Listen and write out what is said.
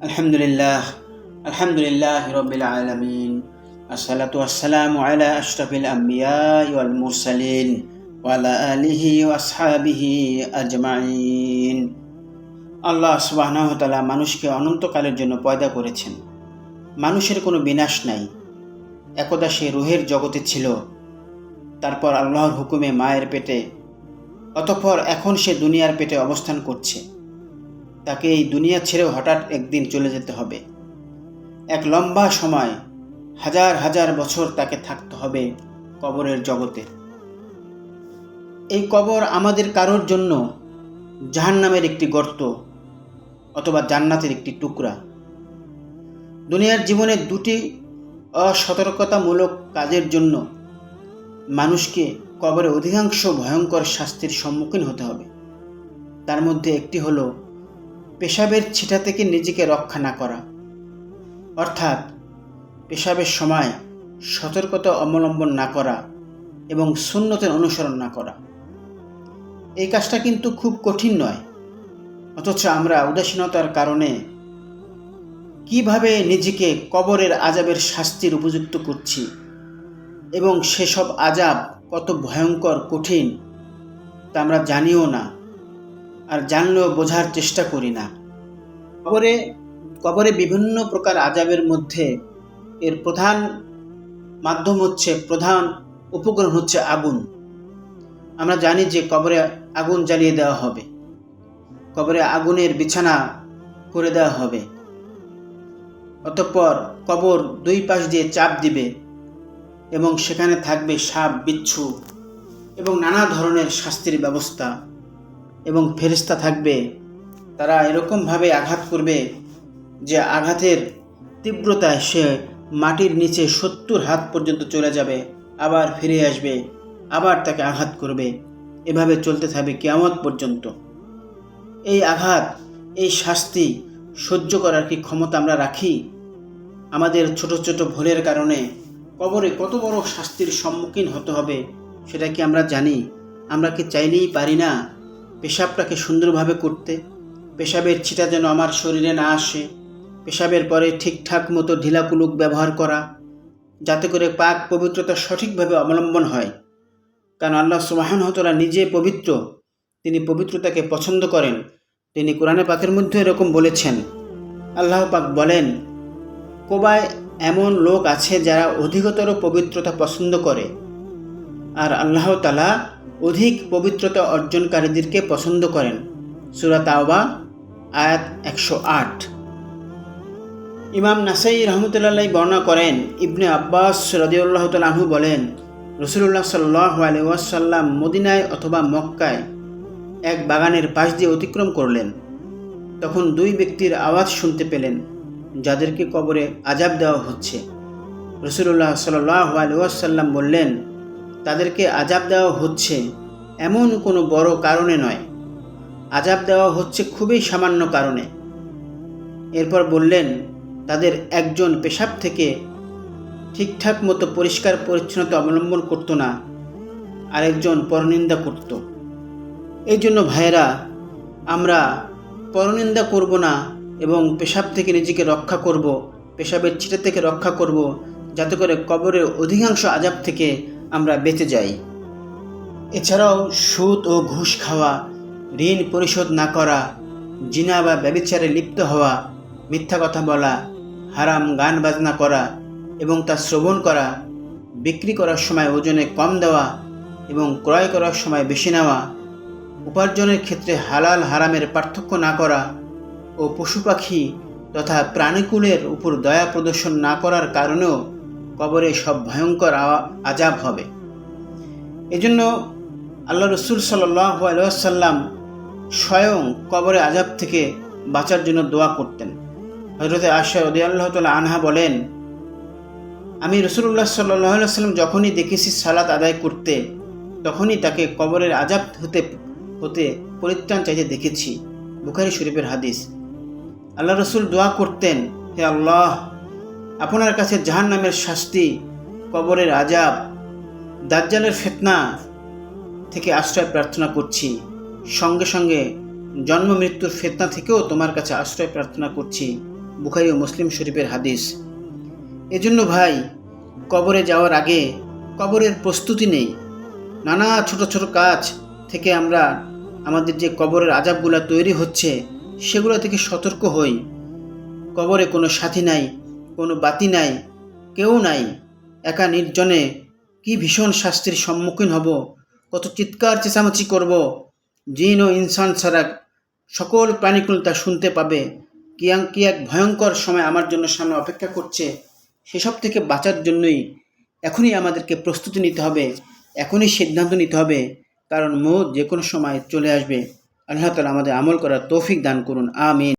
আলহামদুলিল্লাহ আলহামদুলিল্লাহ রবিল আলমিন, আসসালাতু আসসালামু আলা আশরাফিল আম্বিয়া ওয়াল মুরসালিন ওয়ালা আলিহি ওয়াসাবিহি আজমাইন। আল্লাহ সুবাহনতালা মানুষকে অনন্তকালের জন্য পয়দা করেছেন। মানুষের কোনো বিনাশ নাই। একদা সে রুহের জগতে ছিল। তারপর আল্লাহর হুকুমে মায়ের পেটে, অতঃপর এখন সে দুনিয়ার পেটে অবস্থান করছে। তাকে এই দুনিয়া ছেড়েও হঠাৎ একদিন চলে যেতে হবে। এক লম্বা সময়, হাজার হাজার বছর তাকে থাকতে হবে কবরের জগতে। এই কবর আমাদের কারোর জন্য জাহান্নামের একটি গর্ত অথবা জান্নাতের একটি টুকরা। দুনিয়ার জীবনে দুটি অসতর্কতামূলক কাজের জন্য মানুষকে কবরে অধিকাংশ ভয়ঙ্কর শাস্তির সম্মুখীন হতে হবে। তার মধ্যে একটি হলো পেশাবের ছিটা থেকে নিজেকে রক্ষা না করা। অর্থাৎ, পেশাবের সময় সতর্কতা অবলম্বন না করা এবং শূন্যতের অনুসরণ না করা। এই কাজটা কিন্তু খুব কঠিন নয়। অথচ আমরা উদাসীনতার কারণে কীভাবে নিজেকে কবরের আজাবের শাস্তির উপযুক্ত করছি এবং সেসব আজাব কত ভয়ঙ্কর, কঠিন, তা আমরা জানিও না। আর জানলেও বোঝার চেষ্টা করি না। কবরে কবরে বিভিন্ন প্রকার আজাবের মধ্যে এর প্রধান মাধ্যম হচ্ছে, প্রধান উপকরণ হচ্ছে আগুন। আমরা জানি যে কবরে আগুন জ্বালিয়ে দেওয়া হবে। কবরে আগুনের বিছানা করে দেওয়া হবে। অতঃপর কবর দুই পাশ দিয়ে চাপ দিবে এবং সেখানে থাকবে সাপ, বিচ্ছু এবং নানা ধরনের শাস্তির ব্যবস্থা। এবং ফেরিস্তা থাকবে। তারা এরকমভাবে আঘাত করবে যে আঘাতের তীব্রতায় সে মাটির নিচে সত্তর হাত পর্যন্ত চলে যাবে, আবার ফিরে আসবে, আবার তাকে আঘাত করবে। এভাবে চলতে থাকবে কেয়ামত পর্যন্ত। এই আঘাত, এই শাস্তি সহ্য করার কি ক্ষমতা আমরা রাখি? আমাদের ছোট ছোট ভুলের কারণে কবরে কত বড় শাস্তির সম্মুখীন হতে হবে, সেটা কি আমরা জানি? আমরা কি চাইলেই পারি না? পেশাবটাকে সুন্দরভাবে করতে, পেশাবের ছিটা যেন আমার শরীরে না আসে, পেশাবের পরে ঠিকঠাক মতো ঢিলাকুলুক ব্যবহার করা, যাতে করে পাক পবিত্রতা সঠিকভাবে অবলম্বন হয়। কারণ আল্লাহ সুবাহানহতলা নিজে পবিত্র, তিনি পবিত্রতাকে পছন্দ করেন। তিনি কোরআনে পাকের মধ্যে এরকম বলেছেন, আল্লাহ পাক বলেন, কোবায় এমন লোক আছে যারা অধিকতর পবিত্রতা পছন্দ করে। আর তালা অধিক পবিত্রতা অর্জনকারীদেরকে পছন্দ করেন। সুরা তাওবা, আয়াত একশো আট। ইমাম নাসাই রহমতুল্লাহ বর্ণনা করেন, ইবনে আব্বাস রদিউল্লাহ তালাহু বলেন রসুল্লাহ সাল্লাহ আলহাসাল্লাম মদিনায় অথবা মক্কায় এক বাগানের পাশ দিয়ে অতিক্রম করলেন। তখন দুই ব্যক্তির আওয়াজ শুনতে পেলেন, যাদেরকে কবরে আজাব দেওয়া হচ্ছে। রসুল্লাহ সাল্লাহ আলহাসাল্লাম বললেন তাদেরকে আজাব দেওয়া হচ্ছে এমন কোনো বড় কারণে নয়। আজাব দেওয়া হচ্ছে খুবই সামান্য কারণে। এরপর বললেন, তাদের একজন পেশাব থেকে ঠিকঠাক মতো পরিষ্কার পরিচ্ছন্নতা অবলম্বন করতো না, আরেকজন পরনিন্দা করত। এই জন্য ভাইয়েরা, আমরা পরনিন্দা করব না এবং পেশাব থেকে নিজেকে রক্ষা করব, পেশাবের ছিটা থেকে রক্ষা করব, যাতে করে কবরের অধিকাংশ আজাব থেকে আমরা বেঁচে যাই। এছাড়াও সুদ ও ঘুষ খাওয়া, ঋণ পরিশোধ না করা, জিনা বা ব্যবিচারে লিপ্ত হওয়া, মিথ্যা কথা বলা, হারাম গান বাজনা করা এবং তা শ্রবণ করা, বিক্রি করার সময় ওজনে কম দেওয়া এবং ক্রয় করার সময় বেশি নেওয়া, উপার্জনের ক্ষেত্রে হালাল হারামের পার্থক্য না করা ও পশু পাখি তথা প্রাণীকুলের উপর দয়া প্রদর্শন না করার কারণেও কবরে সব ভয়ঙ্কর আজাব হবে। এজন্য আল্লাহ রসুল সাল্লাহ আলহাসাল্লাম স্বয়ং কবরে আজাব থেকে বাঁচার জন্য দোয়া করতেন। হজরতে আশা রদি আল্লাহ তালা আনহা বলেন, আমি রসুল্লাহ সাল্লাহ সাল্লাম যখনই দেখেছি সালাত আদায় করতে, তখনই তাকে কবরের আজাব হতে হতে পরিত্রাণ চাইতে দেখেছি। বুখারি শরীফের হাদিস। আল্লাহ রসুল দোয়া করতেন, হে আল্লাহ আপনার কাছে জাহান নামের শাস্তি, কবরের আজাব দাজ্জালের ফেতনা থেকে আশ্রয় প্রার্থনা করছি। সঙ্গে সঙ্গে জন্ম মৃত্যুর ফেতনা থেকেও তোমার কাছে আশ্রয় প্রার্থনা করছি। বুখারি ও মুসলিম শরীফের হাদিস। এজন্য ভাই, কবরে যাওয়ার আগে কবরের প্রস্তুতি নেই। নানা ছোট ছোট কাজ থেকে আমরা আমাদের যে কবরের আজাবগুলো তৈরি হচ্ছে, সেগুলো থেকে সতর্ক হই। কবরে কোনো সাথী নাই কোনো বাতি নাই, কেউ নাই। একা নির্জনে কি ভীষণ শাস্তির সম্মুখীন হব, কত চিৎকার চেঁচামেচি করব। জিন ও ইনসান ছাড়া সকল প্রাণীকুল তা শুনতে পাবে। কি এক- কি এক ভয়ঙ্কর সময় আমার জন্য সামনে অপেক্ষা করছে। সেসব থেকে বাঁচার জন্যই এখনই আমাদেরকে প্রস্তুতি নিতে হবে, এখনই সিদ্ধান্ত নিতে হবে, কারণ মৌত যে কোনো সময় চলে আসবে। আল্লাহ তালা আমাদের আমল করার তৌফিক দান করুন, আমিন।